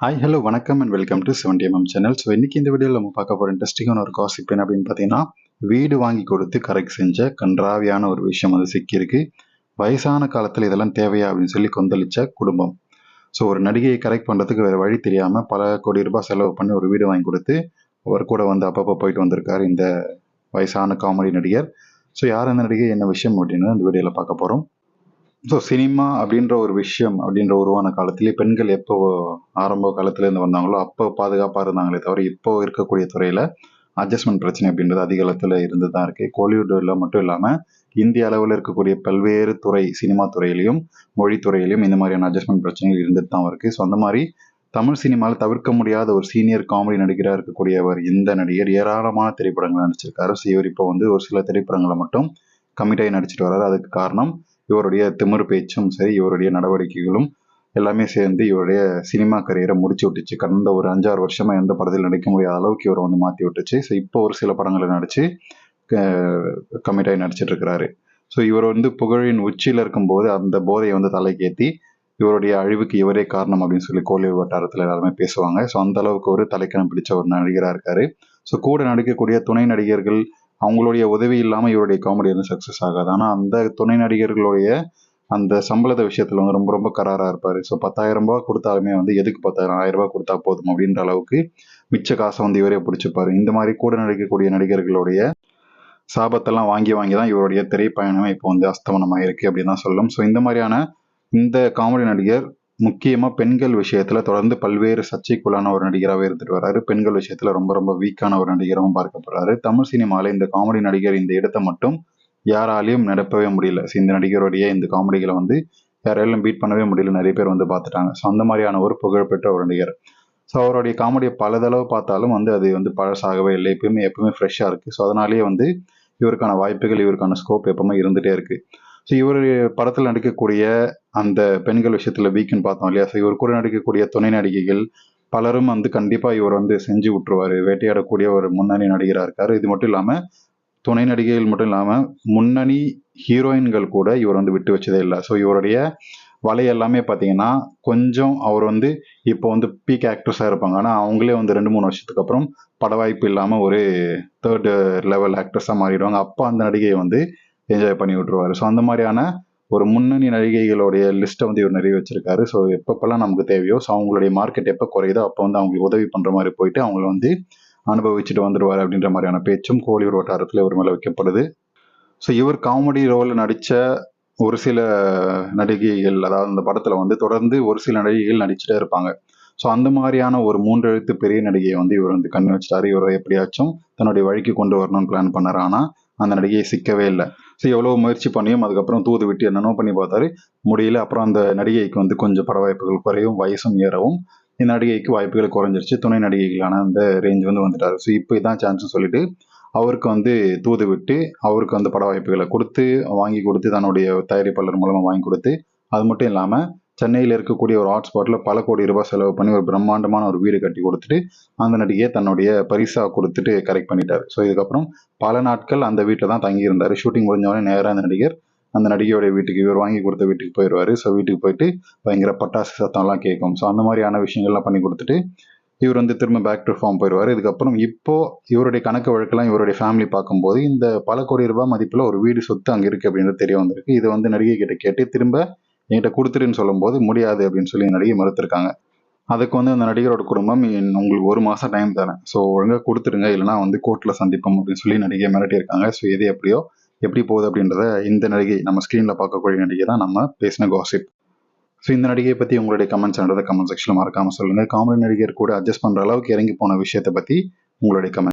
Hi hello வணக்கம் and welcome to seventy MM channel so இன்றைக்கி இந்த வீடியோவில் நம்ம பார்க்க போகிற இன்ட்ரெஸ்டிங்கான ஒரு காசிப் என்ன அப்படின்னு பார்த்தீங்கன்னா வீடு வாங்கி கொடுத்து கரெக்ட் செஞ்ச கன்றாவியான ஒரு விஷயம் அது சிக்கியிருக்கு. வயசான காலத்தில் இதெல்லாம் தேவையா அப்படின்னு சொல்லி கொந்தளிச்ச குடும்பம். ஸோ ஒரு நடிகையை கரெக்ட் பண்ணுறதுக்கு வேறு வழி தெரியாமல் பல கோடி ரூபாய் செலவு பண்ணி ஒரு வீடு வாங்கி கொடுத்து அவர் கூட வந்து அப்பப்போ போயிட்டு வந்திருக்கார் இந்த வயசான காமெடி நடிகர். ஸோ யார் அந்த நடிகை என்ன விஷயம் அப்படின்னு அந்த வீடியோவில் பார்க்க போகிறோம் ஸோ சினிமா அப்படின்ற ஒரு விஷயம் அப்படின்ற உருவான காலத்திலே பெண்கள் எப்போ ஆரம்ப காலத்துலேருந்து வந்தாங்களோ அப்போ பாதுகாப்பாக இருந்தாங்களே தவிர இப்போ இருக்கக்கூடிய துறையில் அட்ஜஸ்ட்மெண்ட் பிரச்சனை அப்படின்றது அதிகளத்தில் இருந்து தான் இருக்குது கோலிவுட்டில் மட்டும் இல்லாமல் இந்திய அளவில் இருக்கக்கூடிய பல்வேறு துறை சினிமா துறையிலையும் மொழித்துறையிலையும் இந்த மாதிரியான அட்ஜஸ்ட்மெண்ட் பிரச்சனைகள் இருந்துட்டு தான் இருக்குது ஸோ அந்த மாதிரி தமிழ் சினிமாவில் தவிர்க்க முடியாத ஒரு சீனியர் காமெடி நடிகராக இருக்கக்கூடியவர் இந்த நடிகர் ஏராளமான திரைப்படங்கள் நடிச்சிருக்காரு. ஸோ இவர் இப்போ வந்து ஒரு சில திரைப்படங்களை மட்டும் கமிட்டாகி நடிச்சிட்டு வர்றாரு. அதுக்கு காரணம் இவருடைய திமிர் பேச்சும் சரி இவருடைய நடவடிக்கைகளும் எல்லாமே சேர்ந்து இவருடைய சினிமா கரியரை முடிச்சு விட்டுச்சு. கடந்த ஒரு அஞ்சாறு வருஷமா எந்த படத்தில் நடிக்க முடியாத அளவுக்கு இவரை வந்து மாற்றி விட்டுச்சு. ஸோ இப்போ ஒரு சில படங்களை நடிச்சு கமிட்டாகி நடிச்சிட்டு இருக்கிறாரு. ஸோ இவர் வந்து புகழின் உச்சியில் இருக்கும்போது அந்த போதையை வந்து தலைக்கேற்றி இவருடைய அழிவுக்கு இவரே காரணம் அப்படின்னு சொல்லி கோலிவுட் வட்டாரத்தில் எல்லாருமே பேசுவாங்க. ஸோ அந்த அளவுக்கு ஒரு தலைக்கணம் பிடிச்ச ஒரு நடிகராக இருக்காரு. ஸோ கூட நடிக்கக்கூடிய துணை நடிகர்கள் அவங்களுடைய உதவி இல்லாமல் இவருடைய காமெடி வந்து சக்ஸஸ் ஆகாது. ஆனால் அந்த துணை நடிகர்களுடைய அந்த சம்பளத்தை விஷயத்தில் வந்து ரொம்ப ரொம்ப கராராக இருப்பார். ஸோ பத்தாயிரம் ரூபா கொடுத்தாலுமே வந்து எதுக்கு பத்தாயிரம் ஆயிரம் ரூபாய் கொடுத்தா போதும் அப்படின்ற அளவுக்கு மிச்ச காசை வந்து இவரே பிடிச்சிப்பாரு. இந்த மாதிரி கூட நடிக்கக்கூடிய நடிகர்களுடைய சாபத்தெல்லாம் வாங்கி வாங்கி தான் இவருடைய திரைப்பயணமே இப்போ வந்து அஸ்தமனமாக இருக்குது அப்படின்னு தான் சொல்லும் ஸோ இந்த மாதிரியான இந்த காமெடி நடிகர் முக்கியமாக பெண்கள் விஷயத்தில் தொடர்ந்து பல்வேறு சர்ச்சைக்குள்ளான ஒரு நடிகராகவே இருந்துட்டு வராரு. பெண்கள் விஷயத்தில் ரொம்ப ரொம்ப வீக்கான ஒரு நடிகராகவும் பார்க்கப்படுறாரு. தமிழ் சினிமாவில் இந்த காமெடி நடிகர் இந்த இடத்தை மட்டும் யாராலையும் நடப்பவே முடியல. ஸோ இந்த நடிகருடைய இந்த காமெடிகளை வந்து யாராலும் பீட் பண்ணவே முடியல. நிறைய பேர் வந்து பார்த்துட்டாங்க. ஸோ அந்த மாதிரியான ஒரு புகழ்பெற்ற ஒரு நடிகர். ஸோ அவருடைய காமெடியை பலதளவு பார்த்தாலும் வந்து அது வந்து பழசாகவே இல்லை. எப்பயுமே எப்பவுமே ஃப்ரெஷ்ஷாக இருக்குது ஸோ அதனாலேயே வந்து இவருக்கான வாய்ப்புகள் இவருக்கான ஸ்கோப் எப்பவுமே இருந்துகிட்டே இருக்குது ஸோ இவர் படத்தில் நடிக்கக்கூடிய அந்த பெண்கள் விஷயத்தில் வீக்குன்னு பார்த்தோம் இல்லையா? ஸோ இவர் கூட நடிக்கக்கூடிய துணை நடிகைகள் பலரும் வந்து கண்டிப்பாக இவர் வந்து செஞ்சு விட்டுருவார். வேட்டையாடக்கூடிய ஒரு முன்னணி நடிகராக இருக்கார். இது மட்டும் இல்லாமல் துணை நடிகைகள் மட்டும் இல்லாமல் முன்னணி ஹீரோயின்கள் கூட இவர் வந்து விட்டு வச்சதே இல்லை. ஸோ இவருடைய வலை எல்லாமே பார்த்தீங்கன்னா கொஞ்சம் அவர் வந்து இப்போ வந்து பீக் ஆக்டர்ஸாக இருப்பாங்க. ஆனால் அவங்களே வந்து ரெண்டு மூணு வருஷத்துக்கு அப்புறம் பட வாய்ப்பு இல்லாமல் ஒரு தேர்டு லெவல் ஆக்ட்ரஸாக மாறிடுவாங்க. அப்போ அந்த நடிகையை வந்து என்ஜாய் பண்ணி விட்டுருவாரு. ஸோ அந்த மாதிரியான ஒரு முன்னணி நடிகைகளுடைய லிஸ்ட்டை வந்து இவர் நிறைய வச்சிருக்காரு. ஸோ எப்பப்பெல்லாம் நமக்கு தேவையோ ஸோ அவங்களுடைய மார்க்கெட் எப்போ குறையுதோ அப்போ வந்து அவங்களுக்கு உதவி பண்ணுற மாதிரி போயிட்டு அவங்கள வந்து அனுபவிச்சுட்டு வந்துடுவார் அப்படின்ற மாதிரியான பேச்சும் கோலிவுட் வட்டாரத்தில் இவர் மேலே வைக்கப்படுது. ஸோ இவர் காமெடி ரோலில் நடித்த ஒரு சில நடிகைகள் அதாவது அந்த படத்தில் வந்து தொடர்ந்து ஒரு சில நடிகைகள் நடிச்சுட்டே இருப்பாங்க. ஸோ அந்த மாதிரியான ஒரு மூன்று எழுத்து பெரிய நடிகையை வந்து இவர் வந்து கண்ணு வச்சிட்டாரு. இவரை எப்படியாச்சும் தன்னுடைய வழிக்கு கொண்டு வரணும்னு பிளான் பண்ணார். ஆனால் அந்த நடிகையை சிக்கவே இல்லை. ஸோ எவ்வளோ முயற்சி பண்ணியும் அதுக்கப்புறம் தூது விட்டு என்னென்னோ பண்ணி பார்த்தாரு. முடியல. அப்புறம் அந்த நடிகைக்கு வந்து கொஞ்சம் பட வாய்ப்புகள் குறையும் வயசும் ஏறவும். இந்த நடிகைக்கு வாய்ப்புகள் குறைஞ்சிருச்சு. துணை நடிகைகளான அந்த ரேஞ்ச் வந்து வந்துட்டார். ஸோ இப்போ இதான் சான்ஸ் சொல்லிட்டு அவருக்கு வந்து தூது விட்டு அவருக்கு வந்து பட வாய்ப்புகளை கொடுத்து வாங்கி கொடுத்து தன்னுடைய தயாரிப்பாளர் மூலமாக வாங்கி கொடுத்து அது மட்டும் இல்லாமல் சென்னையில் இருக்கக்கூடிய ஒரு ஹாட்ஸ்பாட்டில் பல கோடி ரூபாய் செலவு பண்ணி ஒரு பிரம்மாண்டமான ஒரு வீடு கட்டி கொடுத்துட்டு அந்த நடிகையை தன்னுடைய பரிசாக கொடுத்துட்டு கரெக்ட் பண்ணிட்டார். ஸோ இதுக்கப்புறம் பல நாட்கள் அந்த வீட்டில் தான் தங்கியிருந்தார். ஷூட்டிங் முடிஞ்சவொடனே நேராக அந்த நடிகர் அந்த நடிகையோடைய வீட்டுக்கு இவர் வாங்கி கொடுத்த வீட்டுக்கு போயிடுவார். ஸோ வீட்டுக்கு போயிட்டு பயங்கர பட்டாசு சத்தம்லாம் கேட்கும். ஸோ அந்த மாதிரியான விஷயங்கள்லாம் பண்ணி கொடுத்துட்டு இவர் வந்து திரும்ப பேக் டு ஃபார்ம் போயிடுவார். இதுக்கப்புறம் இப்போ இவருடைய கணக்கு வழக்கெல்லாம் இவருடைய ஃபேமிலி பார்க்கும்போது இந்த பல கோடி ரூபாய் மதிப்பில் ஒரு வீடு சொத்து அங்கே இருக்குது அப்படின்றது தெரிய வந்திருக்கு. இது வந்து நடிகை கிட்ட கேட்டு திரும்ப என்கிட்ட கொடுத்துருன்னு சொல்லும்போது முடியாது அப்படின்னு சொல்லி நடிகை மறுத்திருக்காங்க. அதுக்கு வந்து அந்த நடிகரோட குடும்பம் உங்களுக்கு ஒரு மாதம் டைம் தரேன் ஸோ ஒழுங்காக கொடுத்துருங்க இல்லைனா வந்து கோர்ட்டில் சந்திப்போம் அப்படின்னு சொல்லி நடிகை மிரட்டியிருக்காங்க. ஸோ எது எப்படியோ எப்படி போகுது அப்படின்றத இந்த நடிகை நம்ம ஸ்க்ரீனில் பார்க்கக்கூடிய நடிகை தான் நம்ம பேசின காசிப் ஸோ இந்த நடிகையை பற்றி உங்களுடைய கமெண்ட்ஸ் கமெண்ட் செக்ஷனில் மறக்காமல் சொல்லுங்கள் காமெடி நடிகர் கூட அட்ஜஸ்ட் பண்ணுற அளவுக்கு இறங்கி போன விஷயத்தை பற்றி உங்களுடைய கமெண்ட்